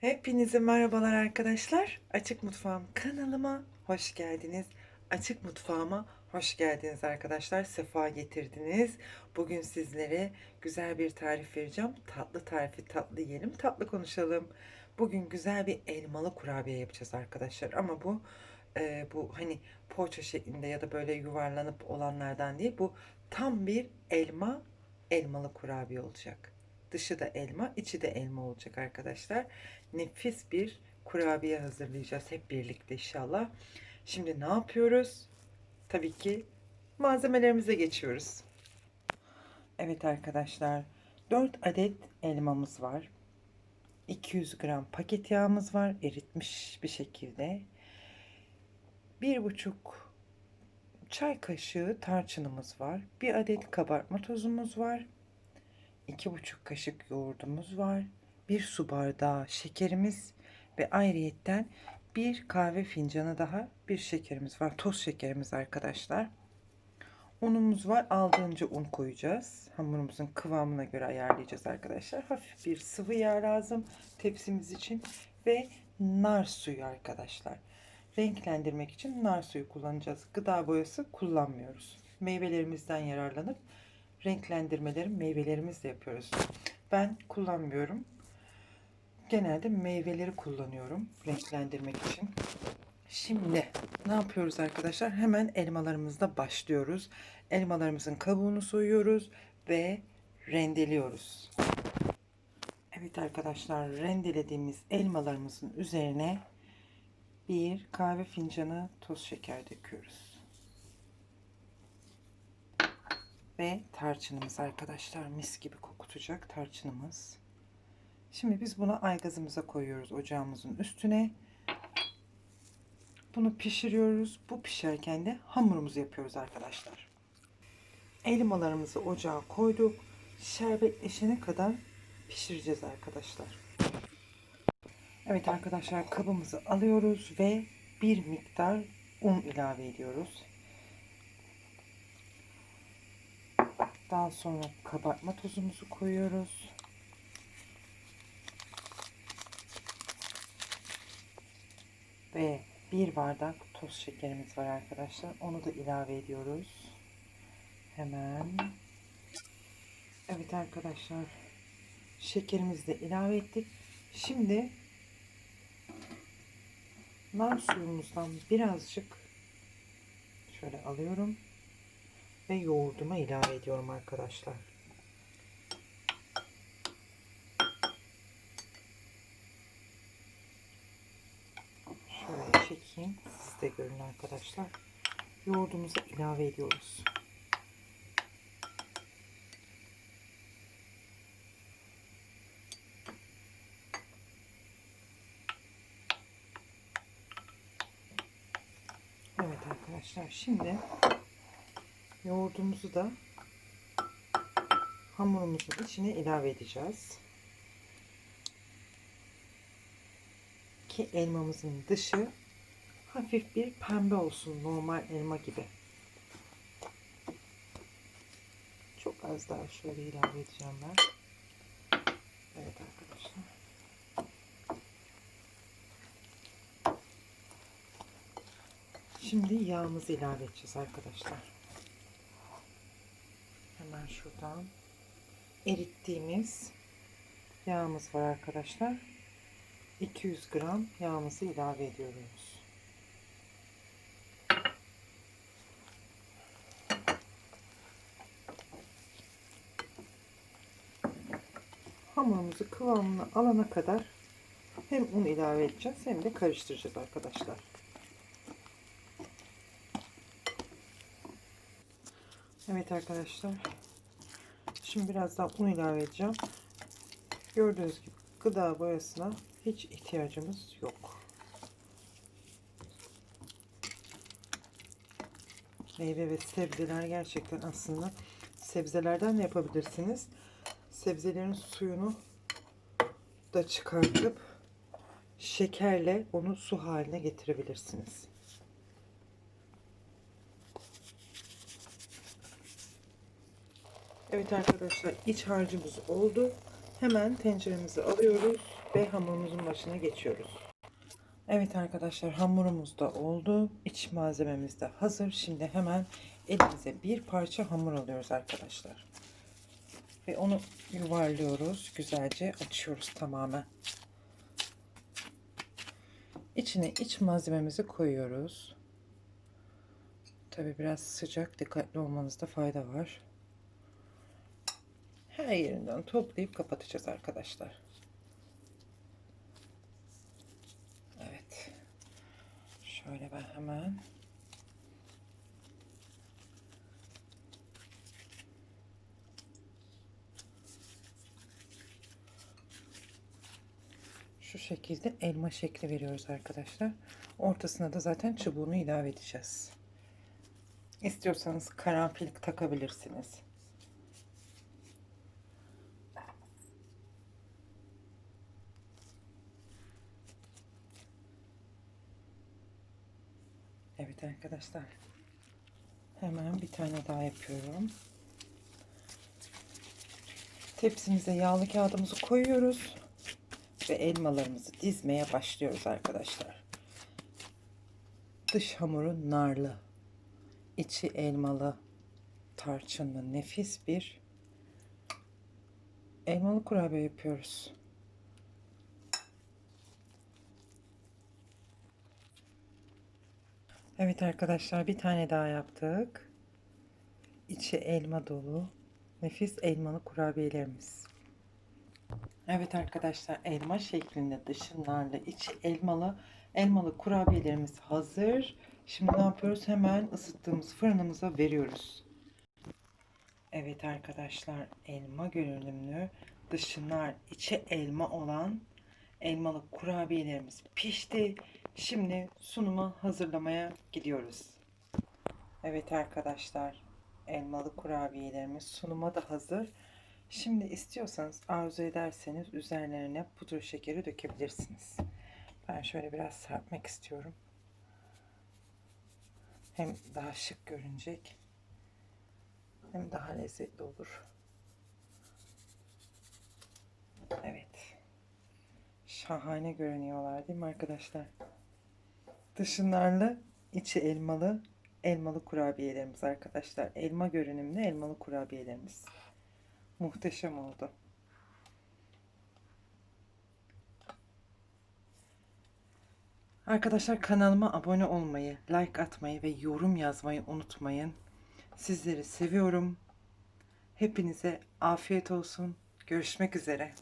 Hepinize merhabalar arkadaşlar. Açık Mutfağım kanalıma hoş geldiniz. Açık Mutfağıma hoş geldiniz arkadaşlar. Sefa getirdiniz. Bugün sizlere güzel bir tarif vereceğim. Tatlı tarifi tatlı yiyelim, tatlı konuşalım. Bugün güzel bir elmalı kurabiye yapacağız arkadaşlar. Ama bu e, bu hani poğaça şeklinde ya da böyle yuvarlanıp olanlardan değil. Bu tam bir elma elmalı kurabiye olacak. Dışı da elma, içi de elma olacak arkadaşlar. Nefis bir kurabiye hazırlayacağız hep birlikte inşallah. Şimdi ne yapıyoruz? Tabii ki malzemelerimize geçiyoruz. Evet arkadaşlar, 4 adet elmamız var. 200 gram paket yağımız var, eritmiş bir şekilde. 1,5 çay kaşığı tarçınımız var. 1 adet kabartma tozumuz var. 2,5 kaşık yoğurdumuz var. 1 su bardağı şekerimiz ve ayrıyetten bir kahve fincanı daha bir şekerimiz var. Toz şekerimiz arkadaşlar. Unumuz var. Aldığınca un koyacağız. Hamurumuzun kıvamına göre ayarlayacağız arkadaşlar. Hafif bir sıvı yağ lazım tepsimiz için ve nar suyu arkadaşlar. Renklendirmek için nar suyu kullanacağız. Gıda boyası kullanmıyoruz. Meyvelerimizden yararlanıp renklendirmeleri meyvelerimizle yapıyoruz. Ben kullanmıyorum. Genelde meyveleri kullanıyorum renklendirmek için. Şimdi ne yapıyoruz arkadaşlar? Hemen elmalarımızda başlıyoruz. Elmalarımızın kabuğunu soyuyoruz ve rendeliyoruz. Evet arkadaşlar rendelediğimiz elmalarımızın üzerine bir kahve fincanı toz şeker döküyoruz. Ve tarçınımız arkadaşlar mis gibi kokutacak tarçınımız. Şimdi biz bunu aygazımıza koyuyoruz ocağımızın üstüne. Bunu pişiriyoruz. Bu pişerken de hamurumuzu yapıyoruz arkadaşlar. Elmalarımızı ocağa koyduk. Şerbetleşene kadar pişireceğiz arkadaşlar. Evet arkadaşlar kabımızı alıyoruz ve bir miktar un ilave ediyoruz. Daha sonra kabartma tozumuzu koyuyoruz. Ve bir bardak toz şekerimiz var arkadaşlar. Onu da ilave ediyoruz. Hemen. Evet arkadaşlar. Şekerimizi de ilave ettik. Şimdi nar suyumuzdan birazcık şöyle alıyorum ve yoğurduma ilave ediyorum arkadaşlar. Şöyle çekeyim. Siz de görün arkadaşlar. Yoğurdumuzu ilave ediyoruz. Evet arkadaşlar şimdi yoğurdumuzu da hamurumuzun içine ilave edeceğiz. Ki elmamızın dışı hafif bir pembe olsun normal elma gibi. Çok az daha şöyle ilave edeceğim ben. Evet arkadaşlar. Şimdi yağımızı ilave edeceğiz arkadaşlar. Şuradan erittiğimiz yağımız var arkadaşlar. 200 gram yağımızı ilave ediyoruz. Hamurumuzu kıvamına alana kadar hem un ilave edeceğiz hem de karıştıracağız arkadaşlar. Evet arkadaşlar. Şimdi biraz daha un ilave edeceğim. Gördüğünüz gibi gıda boyasına hiç ihtiyacımız yok. Meyve ve sebzeler gerçekten aslında sebzelerden de yapabilirsiniz. Sebzelerin suyunu da çıkartıp şekerle onu su haline getirebilirsiniz. Evet arkadaşlar iç harcımız oldu. Hemen tenceremizi alıyoruz. ve hamurumuzun başına geçiyoruz. Evet arkadaşlar hamurumuz da oldu. İç malzememiz de hazır. Şimdi hemen elimize bir parça hamur alıyoruz arkadaşlar. Ve onu yuvarlıyoruz. Güzelce açıyoruz tamamen. İçine iç malzememizi koyuyoruz. Tabi biraz sıcak. Dikkatli olmanızda fayda var. Her yerinden toplayıp kapatacağız arkadaşlar. Evet. Şöyle ben hemen şu şekilde elma şekli veriyoruz arkadaşlar. Ortasına da zaten çubuğunu ilave edeceğiz. İstiyorsanız karanfil takabilirsiniz. Evet arkadaşlar. Hemen bir tane daha yapıyorum. Tepsimize yağlı kağıdımızı koyuyoruz ve elmalarımızı dizmeye başlıyoruz arkadaşlar. Dış hamuru narlı, içi elmalı, tarçınlı nefis bir elmalı kurabiye yapıyoruz. Evet arkadaşlar bir tane daha yaptık. İçi elma dolu nefis elmalı kurabiyelerimiz. Evet arkadaşlar elma şeklinde dışı narlı içi elmalı elmalı kurabiyelerimiz hazır. Şimdi ne yapıyoruz? Hemen ısıttığımız fırınımıza veriyoruz. Evet arkadaşlar elma görünümlü dışı nar içi elma olan elmalı kurabiyelerimiz pişti. Şimdi sunuma hazırlamaya gidiyoruz. Evet arkadaşlar elmalı kurabiyelerimiz sunuma da hazır. Şimdi istiyorsanız arzu ederseniz üzerlerine pudra şekeri dökebilirsiniz. Ben şöyle biraz serpmek istiyorum. Hem daha şık görünecek hem daha lezzetli olur. Evet. Şahane görünüyorlar değil mi arkadaşlar? Dışı narlı, içi elmalı, elmalı kurabiyelerimiz arkadaşlar. Elma görünümlü elmalı kurabiyelerimiz. Muhteşem oldu. Arkadaşlar kanalıma abone olmayı, like atmayı ve yorum yazmayı unutmayın. Sizleri seviyorum. Hepinize afiyet olsun. Görüşmek üzere.